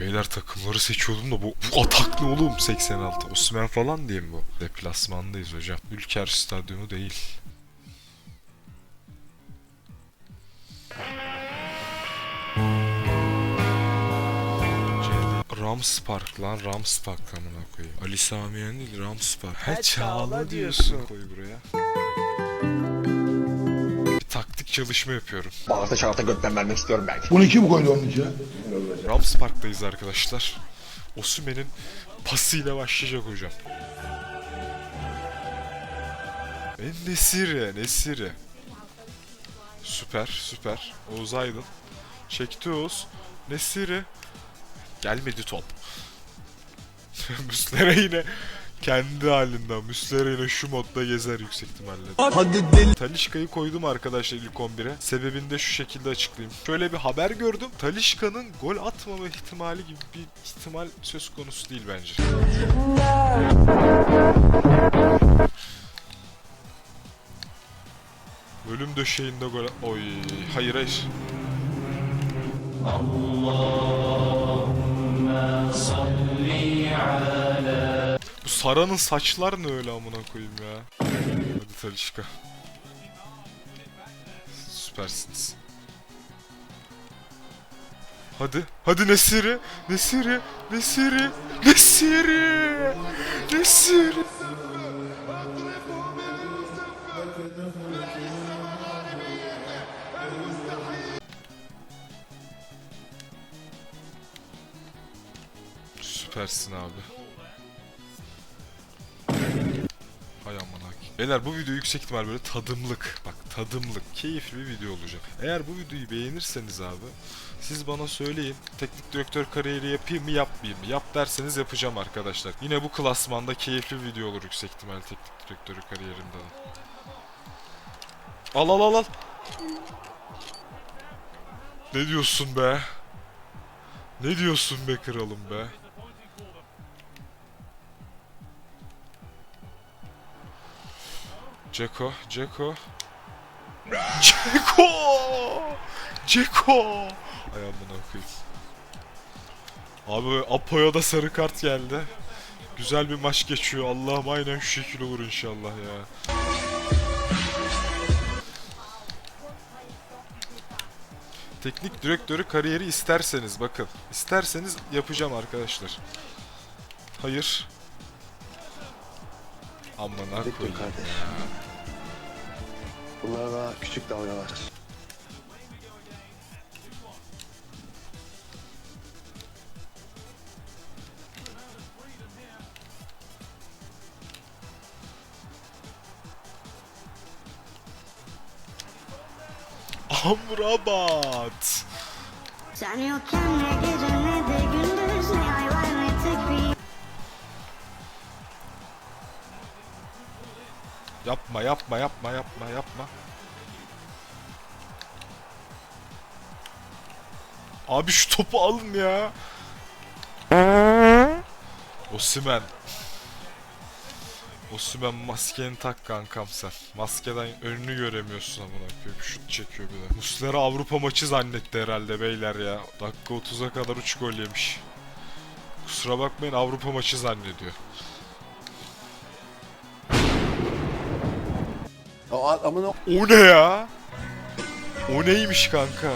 Beyler takımları seçiyordum da bu, bu atak ne oğlum 86. Osman falan diyeyim bu. Deplasmandayız hocam. Ülker Stadyumu değil. Rams Park lan Rams Park amına koyayım. Ali Samiyen değil Rams Park. He çağla diyorsun. Koy buraya. Taktik çalışma yapıyorum. Bağırsa çağırsa gökten vermek istiyorum belki. Bunu kim koydu onun içine? Rams Park'tayız arkadaşlar. Osimhen'in pasıyla başlayacak hocam. En Nesiri, Nesiri. Süper, süper. Oğuz Aydın. Çekti Oğuz. Nesiri. Gelmedi top. Müslere yine kendi halinden. Müslere yine şu modda gezer yüksek ihtimalle. Hadi deli. Talişka'yı koydum arkadaşlar ilk 11'e. Sebebini de şu şekilde açıklayayım. Şöyle bir haber gördüm. Talişka'nın gol atmama ihtimali gibi bir ihtimal söz konusu değil bence. Ölüm döşeğinde gol... Oy, hayır hayır. Bu Sara'nın saçlar ne öyle amına koyayım ya. Hadi Talişka. Süpersiniz. Hadi. Hadi Nesiri. Nesiri. Nesiri. Nesiri. Nesiri. Süpersin abi. Hay aman. Beyler bu video yüksek ihtimal böyle tadımlık. Bak tadımlık. Keyifli bir video olacak. Eğer bu videoyu beğenirseniz abi siz bana söyleyin. Teknik direktör kariyeri yapayım mı yapmayayım mı? Yap derseniz yapacağım arkadaşlar. Yine bu klasmanda keyifli bir video olur yüksek ihtimal teknik direktörü kariyerimde de. Al al al al. Ne diyorsun be? Ne diyorsun be kralım be? Ceko, Ceko. Ceko! Ceko! Ay amına koyayım. Abi Apo'ya da sarı kart geldi. Güzel bir maç geçiyor. Allah'ım aynen şu şekilde olur inşallah ya. Teknik direktörü kariyeri isterseniz bakın. isterseniz yapacağım arkadaşlar. Hayır. Amına Dik dur koyayım. kardeş. Bunlar daha küçük dalgalar. Amrabat. Sen yokken ne gece ne de gündüz Yapma yapma yapma yapma yapma. Abi şu topu alın ya. Osimen. Osimen maskeni tak kankam sen. Maskeden önünü göremiyorsun amına koyayım. Şut çekiyor bir de. Muslera Avrupa maçı zannetti herhalde beyler ya. Dakika 30'a kadar 3 gol yemiş. Kusura bakmayın Avrupa maçı zannediyor. O amına O ne ya? O neymiş kanka?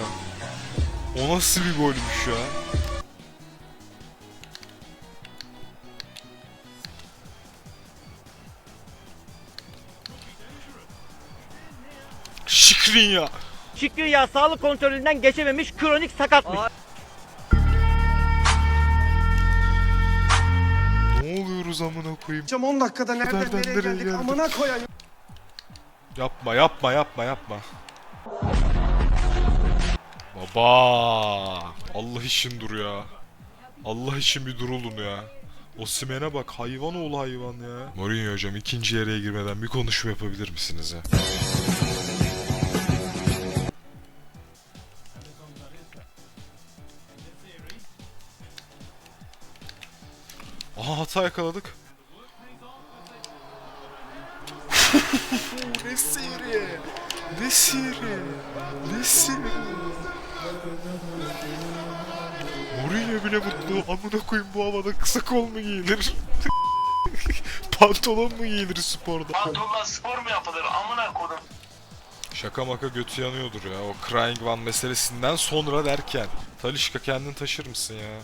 O nasıl bir golmüş ya? Şikrin ya. Şükrü sağlık kontrolünden geçememiş kronik sakatmış. Ne oluyoruz amına koyayım? 10 dakikada nereden Nereden nereye nereye geldik geldik? amına koyayım. Yapma yapma yapma yapma. Baba. Allah için dur ya. Allah için bir durulun ya. Osimhen'e bak hayvan oğlu hayvan ya. Mourinho hocam ikinci yarıya girmeden bir konuşma yapabilir misiniz ya? Aha hata yakaladık. Ne seri? Ne seri? Ne seri? Mourinho bile mutlu. Amına koyayım bu havada kısa kol mu giyilir? Pantolon mu giyilir sporda? Pantolonla spor mu yapılır amına kodum? Şaka maka götü yanıyordur ya. O Crying One meselesinden sonra derken. Talişka kendin taşır mısın ya?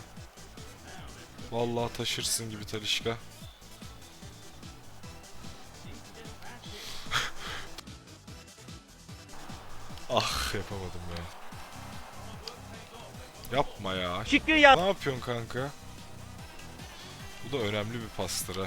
Vallahi taşırsın gibi Talişka. Ah yapamadım ya. Yapma ya. Şükrü ya. Ne yapıyorsun kanka? Bu da önemli bir pastır.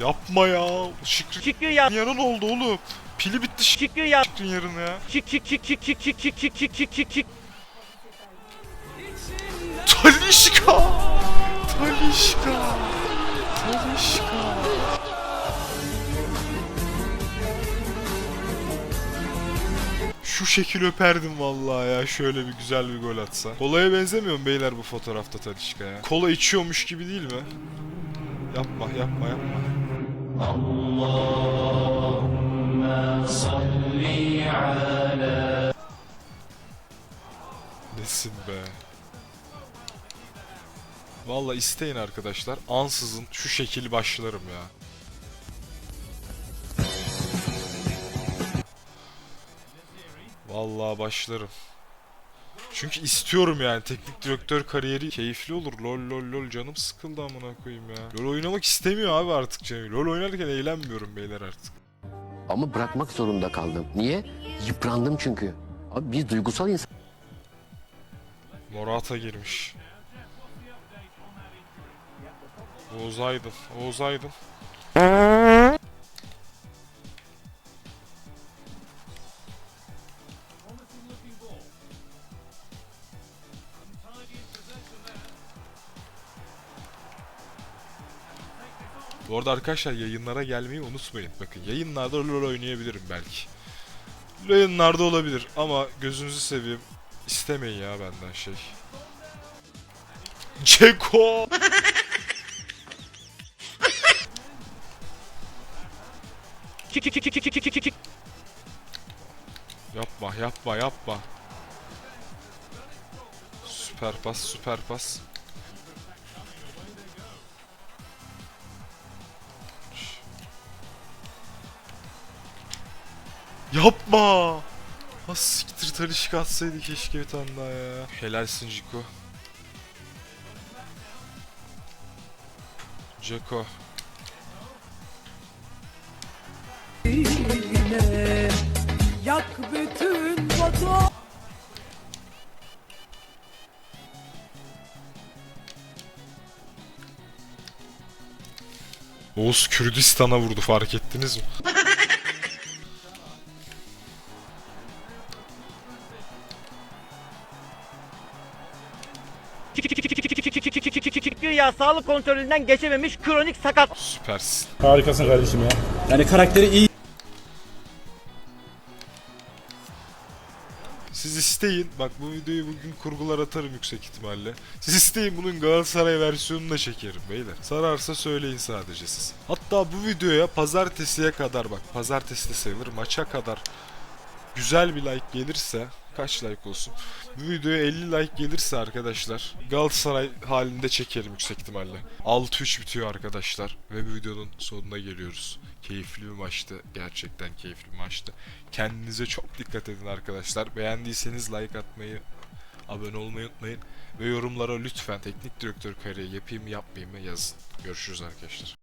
Yapma ya. Şükrü, Şükrü ya. yarın oldu oğlum. Pili bitti Şükrü ya. Şükrü yarın ya. Şükrü şükrü şükrü şükrü şükrü şükrü şükrü. Talişka. Talişka! Talişka! Şu şekil öperdim vallahi ya şöyle bir güzel bir gol atsa. Kolaya benzemiyor mu beyler bu fotoğrafta Talişka ya? Kola içiyormuş gibi değil mi? Yapma yapma yapma. Nesin be? Valla isteyin arkadaşlar. Ansızın şu şekil başlarım ya. Vallahi başlarım. Çünkü istiyorum yani teknik direktör kariyeri keyifli olur. Lol lol lol canım sıkıldı amına koyayım ya. LoL oynamak istemiyor abi artık canım. LoL oynarken eğlenmiyorum beyler artık. Ama bırakmak zorunda kaldım. Niye? Yıprandım çünkü. Abi biz duygusal insan. Morata girmiş. Oğuz Aydın. Oğuz Aydın. Bu arada arkadaşlar yayınlara gelmeyi unutmayın. Bakın yayınlarda LoL oynayabilirim belki. Yayınlarda olabilir ama gözünüzü seveyim. İstemeyin ya benden şey. Ceko! Yapma yapma yapma. Süper pas süper pas. Yapma! Ha siktir talişik atsaydı keşke bir tane daha ya. Helalsin Jiko. Jeko. Yak bütün vatan Oğuz Kürdistan'a vurdu fark ettiniz mi? Ya sağlık kontrolünden geçememiş kronik sakat. Süpersin. Harikasın kardeşim ya. Yani karakteri iyi. Siz isteyin. Bak bu videoyu bugün kurgular atarım yüksek ihtimalle. Siz isteyin bunun Galatasaray versiyonunu da çekerim beyler. Sararsa söyleyin sadece siz. Hatta bu videoya pazartesiye kadar bak pazartesi de sayılır maça kadar güzel bir like gelirse kaç like olsun? Bu videoya 50 like gelirse arkadaşlar Galatasaray halinde çekerim yüksek ihtimalle. 6-3 bitiyor arkadaşlar ve bu videonun sonuna geliyoruz. Keyifli bir maçtı. Gerçekten keyifli bir maçtı. Kendinize çok dikkat edin arkadaşlar. Beğendiyseniz like atmayı, abone olmayı unutmayın. Ve yorumlara lütfen teknik direktör kariyer yapayım mı yapmayayım mı yazın. Görüşürüz arkadaşlar.